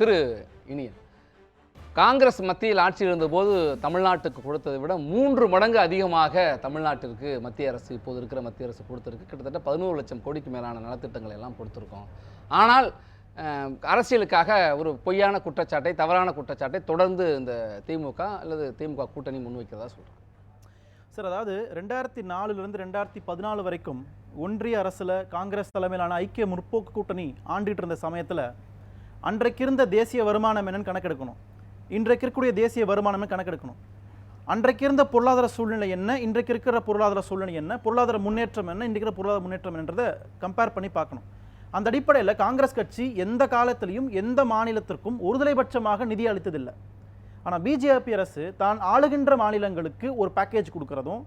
திரு இனியன். காங்கிரஸ் மத்தியில் ஆட்சியில் இருந்தபோது தமிழ்நாட்டுக்கு கொடுத்ததை விட மூன்று மடங்கு அதிகமாக தமிழ்நாட்டிற்கு மத்திய அரசு இப்போது இருக்கிற மத்திய அரசு கொடுத்துருக்கு. கிட்டத்தட்ட பதினோரு லட்சம் கோடிக்கு மேலான நலத்திட்டங்களை எல்லாம் கொடுத்துருக்கோம். ஆனால் அரசியலுக்காக ஒரு பொய்யான குற்றச்சாட்டை தவறான குற்றச்சாட்டை தொடர்ந்து இந்த திமுக அல்லது திமுக கூட்டணி முன்வைக்கிறதா சொல்றாங்க? சார் அதாவது ரெண்டாயிரத்தி நாலுலேருந்து ரெண்டாயிரத்தி பதினாலு வரைக்கும் ஒன்றிய அரசில் காங்கிரஸ் தலைமையிலான ஐக்கிய முற்போக்கு கூட்டணி ஆண்டிட்டு இருந்த சமயத்தில் அன்றைக்கு இருந்த தேசிய வருமானம் என்னன்னு கணக்கெடுக்கணும். இன்றைக்கு இருக்கக்கூடிய தேசிய வருமானம்னு கணக்கெடுக்கணும். அன்றைக்கு இருந்த பொருளாதார சூழ்நிலை என்ன? இன்றைக்கு இருக்கிற பொருளாதார சூழ்நிலை என்ன? பொருளாதார முன்னேற்றம் என்ன? இன்றைக்கு இருக்கிற பொருளாதார முன்னேற்றம் என்றதை கம்பேர் பண்ணி பார்க்கணும். அந்த அடிப்படையில் காங்கிரஸ் கட்சி எந்த காலத்திலையும் எந்த மாநிலத்திற்கும் ஒருதலைபட்சமாக நிதி அளித்ததில்லை. ஆனால் பிஜேபி அரசு தான் ஆளுகின்ற மாநிலங்களுக்கு ஒரு பேக்கேஜ் கொடுக்கறதும்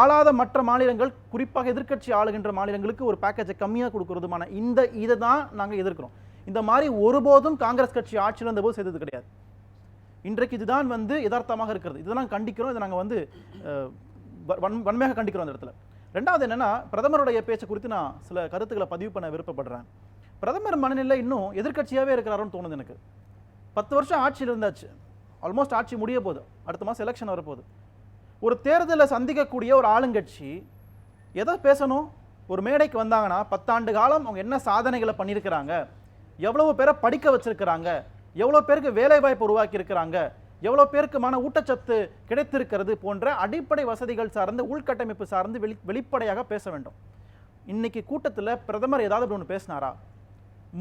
ஆளாத மற்ற மாநிலங்கள் குறிப்பாக எதிர்க்கட்சி ஆளுகின்ற மாநிலங்களுக்கு ஒரு பேக்கேஜை கம்மியாக கொடுக்கறதுமான இந்த இதை தான் நாங்கள் எதிர்க்கிறோம். இந்த மாதிரி ஒருபோதும் காங்கிரஸ் கட்சி ஆட்சியில் இருந்தபோது செய்தது கிடையாது. இன்றைக்கு இதுதான் வந்து யதார்த்தமாக இருக்கிறது. இதெல்லாம் கண்டிக்கிறோம். இதை நாங்கள் வந்து வ- வன் வன்மையாக கண்டிக்கிறோம் அந்த இடத்துல. ரெண்டாவது என்னென்னா பிரதமருடைய பேச்சை குறித்து நான் சில கருத்துக்களை பதிவு பண்ண விருப்பப்படுறேன். பிரதமர் மனநிலை இன்னும் எதிர்க்கட்சியாகவே இருக்கிறாரோன்னு தோணுது எனக்கு. பத்து வருஷம் ஆட்சியில் இருந்தாச்சு. ஆல்மோஸ்ட் ஆட்சி முடிய போகுது. அடுத்த மாதம் எலெக்ஷன் வரப்போகுது. ஒரு தேர்தலை சந்திக்கக்கூடிய ஒரு ஆளுங்கட்சி எதை பேசணும்? ஒரு மேடைக்கு வந்தாங்கன்னா பத்தாண்டு காலம் அவங்க என்ன சாதனைகளை பண்ணியிருக்கிறாங்க? எவ்வளவு பேரை படிக்க வச்சிருக்கிறாங்க? எவ்வளோ பேருக்கு வேலைவாய்ப்பு உருவாக்கி இருக்கிறாங்க எவ்வளோ பேருக்கு மன ஊட்டச்சத்து கிடைத்திருக்கிறது போன்ற அடிப்படை வசதிகள் சார்ந்து உள்கட்டமைப்பு சார்ந்து வெளி வெளிப்படையாக பேச வேண்டும். இன்னைக்கு கூட்டத்தில் பிரதமர் ஏதாவது ஒன்று பேசினாரா?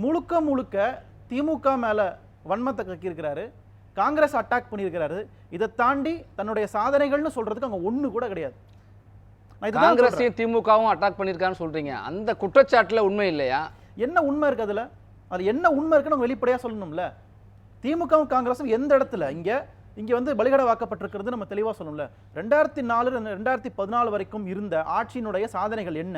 முழுக்க முழுக்க திமுக மேல வன்மத்தை கக்கியிருக்கிறாரு. காங்கிரஸ் அட்டாக் பண்ணியிருக்கிறாரு. இதை தாண்டி தன்னுடைய சாதனைகள்னு சொல்றதுக்கு அங்க ஒண்ணு கூட கிடையாது. காங்கிரஸையும் திமுகவும் அட்டாக் பண்ணியிருக்கான்னு சொல்றீங்க. அந்த குற்றச்சாட்டுல உண்மை இல்லையா? என்ன உண்மை இருக்கு அதுல? அது என்ன உண்மை இருக்குன்னு அவங்க வெளிப்படையாக சொல்லணும்ல? திமுகவும் காங்கிரஸும் எந்த இடத்துல? இங்க இங்க வந்து பலிகடை வாக்கப்பட்டிருக்கிறது நம்ம தெளிவாக சொல்லணும்ல. ரெண்டாயிரத்தி நாலு ரெண்டாயிரத்தி பதினாலு வரைக்கும் இருந்த ஆட்சியினுடைய சாதனைகள் என்ன?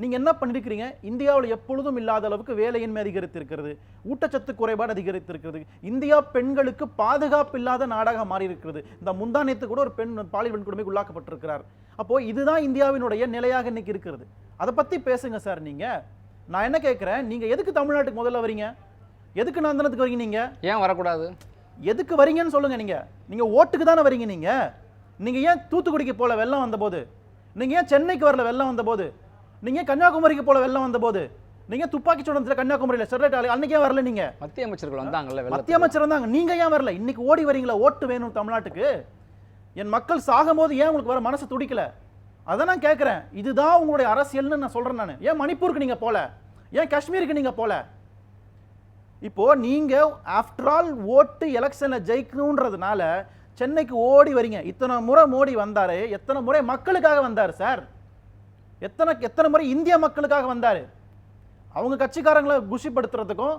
நீங்க என்ன பண்ணிருக்கிறீங்க? இந்தியாவில் எப்பொழுதும் இல்லாத அளவுக்கு வேலையின்மை அதிகரித்திருக்கிறது. ஊட்டச்சத்து குறைபாடு அதிகரித்திருக்கிறது. இந்தியா பெண்களுக்கு பாதுகாப்பு இல்லாத நாடாக மாறி இருக்கிறது இந்த முந்தானியத்து கூட ஒரு பெண் பாலியல் வன்கொடுமைக்கு உள்ளாக்கப்பட்டிருக்கிறார். அப்போ இதுதான் இந்தியாவினுடைய நிலையாக இன்னைக்கு இருக்கிறது. அதை பத்தி பேசுங்க சார் நீங்க. நான் என்ன கேட்கிறேன் நீங்க எதுக்கு தமிழ்நாட்டுக்கு முதல்ல வரீங்க? எதுக்கு நந்தனத்துக்கு வரீங்க நீங்க? ஏன் வரக்கூடாது? எதுக்கு வரீங்கன்னு சொல்லுங்க நீங்க. நீங்க ஓட்டுக்கு தானே வரீங்க நீங்க. நீங்க ஏன் தூத்துக்குடிக்கு போல வெள்ளம் வந்தபோது? நீங்க ஏன் சென்னைக்கு வரல வெள்ளம் வந்தபோது? நீங்க ஏன் கன்னியாகுமரிக்கு போல வெள்ளம் வந்தபோது? நீங்க துப்பாக்கி சூடத்துல கன்னியாகுமரியில ஸ்டெர்லைட் ஆலை அன்னைக்கு ஏன் வரல நீங்க? மத்திய அமைச்சர்கள் வந்தாங்கல்ல மத்திய. அமைச்சர் வந்தாங்க. நீங்க ஏன் வரல? இன்னைக்கு ஓடி வரீங்களா? ஓட்டு வேணும் தமிழ்நாட்டுக்கு. என் மக்கள் சாகும்போது ஏன் உங்களுக்கு வர மனசு துடிக்கல? அதை நான் கேட்குறேன் இதுதான் உங்களுடைய அரசியல்னு நான் சொல்கிறேன் நான். ஏன் மணிப்பூருக்கு நீங்கள் போகல ஏன் காஷ்மீருக்கு நீங்கள் போகல இப்போது நீங்கள் ஆஃப்டர் ஆல் ஓட்டு எலெக்ஷனில் ஜெயிக்கணுன்றதுனால சென்னைக்கு ஓடி வரீங்க. இத்தனை முறை மோடி வந்தார். எத்தனை முறை மக்களுக்காக வந்தார் சார்? எத்தனை எத்தனை முறை இந்திய மக்களுக்காக வந்தார்? அவங்க கட்சிக்காரங்களை குஷிப்படுத்துறதுக்கும்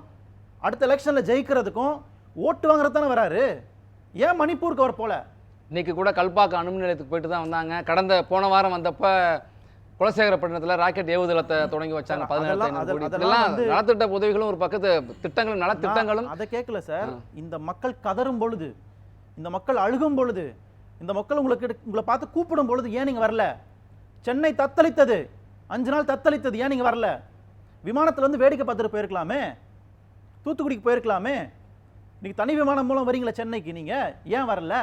அடுத்த எலெக்ஷனில் ஜெயிக்கிறதுக்கும் ஓட்டு வாங்குறது தானே வராரு. ஏன் மணிப்பூருக்கு அவர் போல? இன்னைக்கு கூட கல்பாக்கம் அணுமின் நிலையத்துக்கு போயிட்டு தான் வந்தாங்க. கடந்த போன வாரம் வந்தப்ப குலசேகரப்பட்டினத்தில் ராக்கெட் ஏவுதளத்தை தொடங்கி வச்சாங்க. பதினேழாயிரத்தி இதெல்லாம் நலத்திட்ட உதவிகளும் ஒரு பக்கத்து திட்டங்களும் நலத்திட்டங்களும் அதை கேட்கல சார். இந்த மக்கள் கதறும் பொழுது இந்த மக்கள் அழுகும் பொழுது இந்த மக்கள் உங்களுக்கு உங்களை பார்த்து கூப்பிடும் பொழுது ஏன் நீங்க வரல? சென்னை தத்தளித்தது. அஞ்சு நாள் தத்தளித்தது. ஏன் நீங்க வரல? விமானத்துல வந்து வேடிக்கை பார்த்துட்டு போயிருக்கலாமே? தூத்துக்குடிக்கு போயிருக்கலாமே? நீங்க தனி விமானம் மூலம் வரீங்களா சென்னைக்கு நீங்க? ஏன் வரல?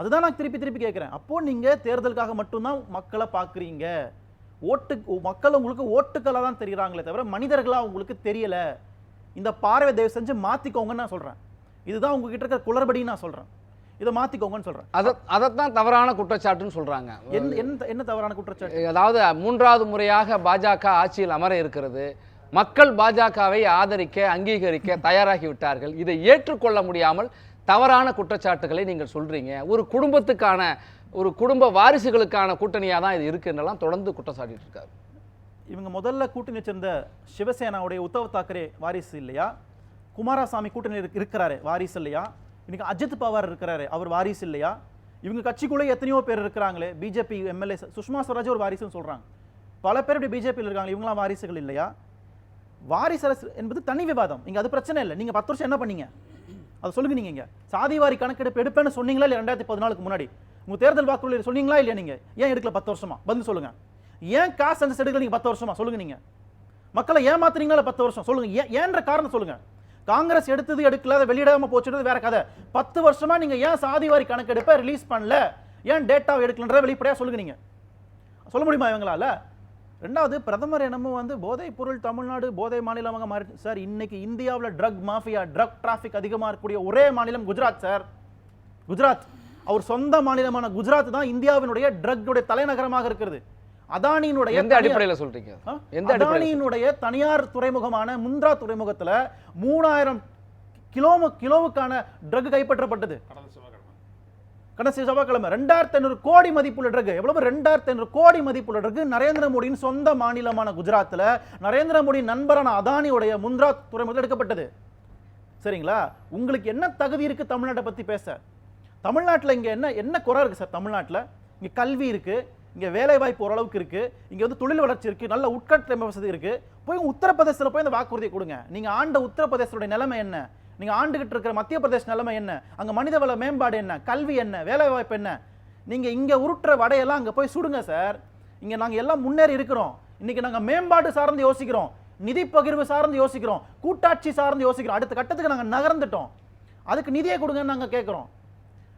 அதுதான் நான் திருப்பி திருப்பி கேட்குறேன் அப்போ நீங்க தேர்தலுக்காக மட்டும்தான் மக்களை பார்க்குறீங்க. ஓட்டு மக்கள் உங்களுக்கு ஓட்டுக்களாக தான் தெரியுறாங்களே தவிர மனிதர்களா உங்களுக்கு தெரியல. இந்த பார்வை தயவு செஞ்சு மாத்திக்கோங்கன்னு நான் சொல்றேன். இதுதான் உங்ககிட்ட இருக்கிற குளறுபடின்னு நான் சொல்றேன். இதை மாத்திக்கோங்கன்னு சொல்றேன். அதை அதைத்தான் தவறான குற்றச்சாட்டுன்னு சொல்றாங்க. என்ன என்ன என்ன தவறான குற்றச்சாட்டு? அதாவது மூன்றாவது முறையாக பாஜக ஆட்சியில் அமர இருக்கிறது. மக்கள் பாஜகவை ஆதரிக்க அங்கீகரிக்க தயாராகி விட்டார்கள். இதை ஏற்றுக்கொள்ள முடியாமல் தவறான குற்றச்சாட்டுகளை நீங்கள் சொல்றீங்க. ஒரு குடும்பத்துக்கான ஒரு குடும்ப வாரிசுகளுக்கான கூட்டணியாக தான் இது இருக்குன்னெல்லாம் தொடர்ந்து குற்றம் சாட்டிட்டு இருக்காரு. இவங்க முதல்ல கூட்டணி வச்சிருந்த சிவசேனாவுடைய உத்தவ் தாக்கரே வாரிசு இல்லையா? குமாரசாமி கூட்டணி இருக்கிறாரு வாரிசு இல்லையா? இன்னைக்கு அஜித் பவார் இருக்கிறாரு அவர் வாரிசு இல்லையா? இவங்க கட்சிக்குள்ளே எத்தனையோ பேர் இருக்கிறாங்களே பிஜேபி எம்எல்ஏ சுஷ்மா ஸ்வராஜ் ஒரு வாரிசுன்னு சொல்றாங்க. பல பேர் இப்படி பிஜேபியில் இருக்காங்க இவங்களாம் வாரிசுகள் இல்லையா? வாரிசு அரசு என்பது தனி விவாதம். இங்கே அது பிரச்சனை இல்லை. நீங்க பத்து வருஷம் என்ன பண்ணீங்க? அதை சொல்லுங்க நீங்க இங்க. சாதிவாரி கணக்கெடுப்பு எடுப்பேன்னு சொன்னீங்களா இல்லை ரெண்டாயிரத்தி பதினாலுக்கு முன்னாடி? உங்க தேர்தல் வாக்குறுதியில் சொன்னீங்களா இல்லையா நீங்க? ஏன் எடுக்கல பத்து வருஷமா? பதில் சொல்லுங்க. ஏன் காசு சென்சஸ் எடுக்கல நீங்க பத்து வருஷமா? சொல்லுங்க நீங்க. மக்களை ஏமாத்துறீங்களா பத்து வருஷம். சொல்லுங்க. ஏன் ஏன்ற காரணம் சொல்லுங்க. காங்கிரஸ் எடுத்தது எடுக்கல அதை வெளியிடாம போச்சுன்றது வேற கதை. பத்து வருஷமா நீங்க ஏன் சாதிவாரி கணக்கெடுப்பை ரிலீஸ் பண்ணல? ஏன் டேட்டாவை எடுக்கலன்ற வெளிப்படையா சொல்லுங்க நீங்க. சொல்ல முடியுமா இவங்களால? ரெண்டாவது பிரதமர் என்னமோ வந்து போதைப் பொருள் தமிழ்நாடு போதை மாநிலமாக மாறி சார் இன்னைக்கு இந்தியாவுல ட்ரக் மாஃபியா ட்ரக் டிராஃபிக் அதிகமா இருக்கக்கூடிய ஒரே மாநிலம் குஜராத் சார். குஜராத். அவர் சொந்த மாநிலமான குஜராத் தான் இந்தியாவினுடைய ட்ரக்குடைய தலைநகரமாக இருக்கிறது. அதானியினுடைய எந்த அடிப்படையில சொல்றீங்க? எந்த அதானியினுடைய தனியார் துறைமுகமான முந்த்ரா துறைமுகத்துல மூணாயிரம் கிலோ கிலோவுக்கான ட்ரக் கைப்பற்றப்பட்டது. கடைசி செவ்வாய்க்கிழமை ரெண்டாயிரத்தி ஐநூறு கோடி மதிப்புள்ள ட்ரக் எவ்வளவு? ரெண்டாயிரத்தி ஐநூறு கோடி மதிப்புள்ள ட்ரக் நரேந்திர மோடியின் சொந்த மாநிலமான குஜராத்தில் நரேந்திர மோடி நண்பரான அதானியுடைய முந்த்ரா துறைமுகத்தில் எடுக்கப்பட்டது. சரிங்களா? உங்களுக்கு என்ன தகுதி இருக்குது தமிழ்நாட்டை பற்றி பேச? தமிழ்நாட்டில் இங்கே என்ன என்ன குறை இருக்குது சார் தமிழ்நாட்டில்? இங்கே கல்வி இருக்குது இங்கே வேலை வாய்ப்பு ஓரளவுக்கு இருக்குது இங்கே வந்து தொழில் வளர்ச்சி இருக்குது நல்ல உட்கட்டமைப்பு வசதி இருக்குது போய் உத்தரப்பிரதேசத்தில் போய் இந்த வாக்குறுதியை கொடுங்க. நீங்கள் ஆண்ட உத்தரப்பிரதேசத்துடைய நிலைமை என்ன? நீங்கள் ஆண்டுகிட்டு இருக்கிற மத்திய பிரதேஷ் நிலைமை என்ன? அங்கே மனிதவள மேம்பாடு என்ன? கல்வி என்ன? வேலை வாய்ப்பு என்ன? நீங்கள் இங்கே உருட்டுற வடையெல்லாம் அங்கே போய் சுடுங்க சார். இங்கே நாங்கள் எல்லாம் முன்னேறி இருக்கிறோம். இன்றைக்கி நாங்கள் மேம்பாடு சார்ந்து யோசிக்கிறோம். நிதி பகிர்வு சார்ந்து யோசிக்கிறோம். கூட்டாட்சி சார்ந்து யோசிக்கிறோம். அடுத்த கட்டத்துக்கு நாங்கள் நகர்ந்துட்டோம். அதுக்கு நிதியை கொடுங்கன்னு நாங்கள் கேட்குறோம்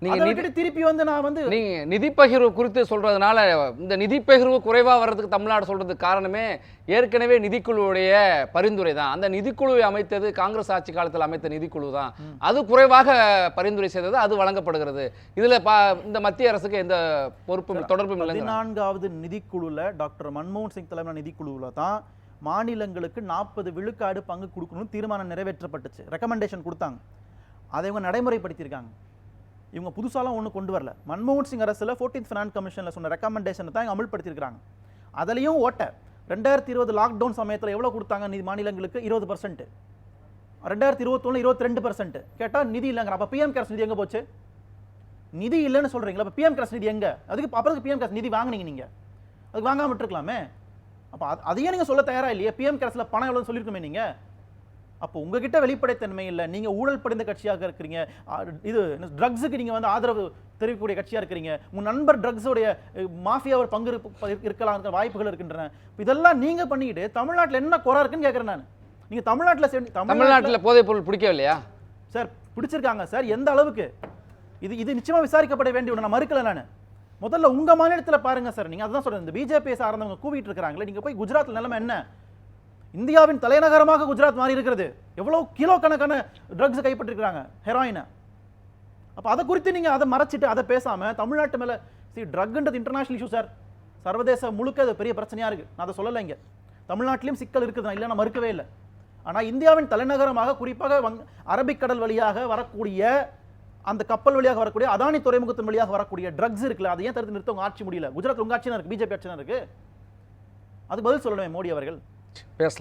நீங்க திருப்பி வந்து நான் வந்து நீங்க நிதி பகிர்வு குறித்து சொல்றதுனால இந்த நிதி பகிர்வு குறைவா வர்றதுக்கு தமிழ்நாடு சொல்றதுக்கு காரணமே ஏற்கனவே நிதிக்குழுவுடைய பரிந்துரை தான். அந்த நிதிக்குழுவை அமைத்தது காங்கிரஸ் ஆட்சி காலத்தில் அமைத்த நிதிக்குழு தான். அது குறைவாக பரிந்துரை செய்தது அது வழங்கப்படுகிறது. இதுல பா- இந்த மத்திய அரசுக்கு எந்த பொறுப்பும் தொடர்பும் இல்லைங்க பதினான்காவது நிதிக்குழுல டாக்டர் மன்மோகன் சிங் தலைமையிலான நிதிக்குழுவில் தான் மாநிலங்களுக்கு நாற்பது விழுக்காடு பங்கு கொடுக்கணும்னு தீர்மானம் நிறைவேற்றப்பட்டுச்சு. ரெக்கமெண்டேஷன் கொடுத்தாங்க. அதை இவங்க நடைமுறைப்படுத்தியிருக்காங்க. இவங்க புதுசாலாம் ஒன்றும் கொண்டு வரல. மன்மோகன் சிங் அரசில் ஃபோர்டீன்த் ஃபினான்ஸ் கமிஷனில் சொன்ன ரெக்கமெண்டேஷனை தான் அமல்படுத்தியிருக்காங்க அதுலேயும் ஓட்ட. ரெண்டாயிரத்தி இருபது லாக்டவுன் சமயத்தில் எவ்வளோ கொடுத்தாங்க நிதி மாநிலங்களுக்கு? இருபது பர்சன்ட் ரெண்டாயிரத்தி இருபத்தொன்னு இருபத்தி ரெண்டு பர்சன்ட் கேட்டால் நிதி இல்லைங்கிற. அப்போ பிஎம் கேர்ஸ் நிதி எங்கே போச்சு? நிதி இல்லைன்னு சொல்கிறீங்களா இப்போ பிஎம் கேர்ஸ் நிதி எங்கே? அதுக்கு அப்புறம் பிஎம் கேர்ஸ் நிதி வாங்குனீங்க நீங்கள் அதுக்கு வாங்காம விட்டுருக்கலாமே. அப்ப அதையே நீங்கள் சொல்ல தயாராக இல்லையே? பிஎம் கேர்ஸில் பணம் எவ்வளோன்னு சொல்லியிருக்குமே நீங்கள் அப்போ உங்ககிட்ட வெளிப்படைத்தன்மை இல்லை நீங்க ஊழல் படிந்த கட்சியாக இருக்கிறீங்க இது ட்ரக்ஸுக்கு நீங்க வந்து ஆதரவு தெரிவிக்கக்கூடிய கட்சியா இருக்கிறீங்க உங்க நண்பர் ட்ரக்ஸோடைய மாஃபியாவோட பங்கு இருப்ப- இருக்கலாம் வாய்ப்புகள் இருக்கின்றன. இதெல்லாம் நீங்க பண்ணிக்கிட்டு தமிழ்நாட்டுல என்ன குறை இருக்குன்னு கேட்கறேன் நான். நீங்க தமிழ்நாட்டுல தமிழ்நாட்டுல போதைப் பொருள் பிடிக்கவில்லையா சார் பிடிச்சிருக்காங்க சார் எந்த அளவுக்கு? இது இது நிச்சயமா விசாரிக்கப்பட வேண்டிய நான் மறுக்கல நான். முதல்ல உங்க மாநிலத்துல பாருங்க சார் நீங்க அதான் சொல்றேன் இந்த பிஜேபி சார்ந்தவங்க கூவிட்டு இருக்காங்களே நீங்க போய் குஜராத்ல நிலைமை என்ன? இந்தியாவின் தலைநகரமாக குஜராத் மாறி இருக்கிறது எவ்வளோ கிலோ கணக்கான ட்ரக்ஸ் கைப்பற்றிருக்கிறாங்க ஹெராயினை அப்போ அதை குறித்து நீங்கள் அதை மறைச்சிட்டு அதை பேசாமல் தமிழ்நாட்டு மேலே சி ட்ரக்ன்றது இன்டர்நேஷனல் இஷ்யூ சார் சர்வதேச முழுக்க அது பெரிய பிரச்சனையாக இருக்குது நான் அதை சொல்லலை இங்கே. தமிழ்நாட்டிலையும் சிக்கல் இருக்குது. நான் இல்லை நான் மறுக்கவே இல்லை. ஆனால் இந்தியாவின் தலைநகரமாக குறிப்பாக வங் அரபிக்கடல் வழியாக வரக்கூடிய அந்த கப்பல் வழியாக வரக்கூடிய அதானி துறைமுகத்தின் வழியாக வரக்கூடிய ட்ரக்ஸ் இருக்குல்ல அதை ஏன் தடுத்து நிறுத்த உங்கள் ஆட்சி முடியல? குஜராத் உங்கள் ஆட்சி இருக்குது பிஜேபி ஆட்சி இருக்குது அதுக்கு பதில் சொல்லணுமே மோடி அவர்கள். পেঁয়াজ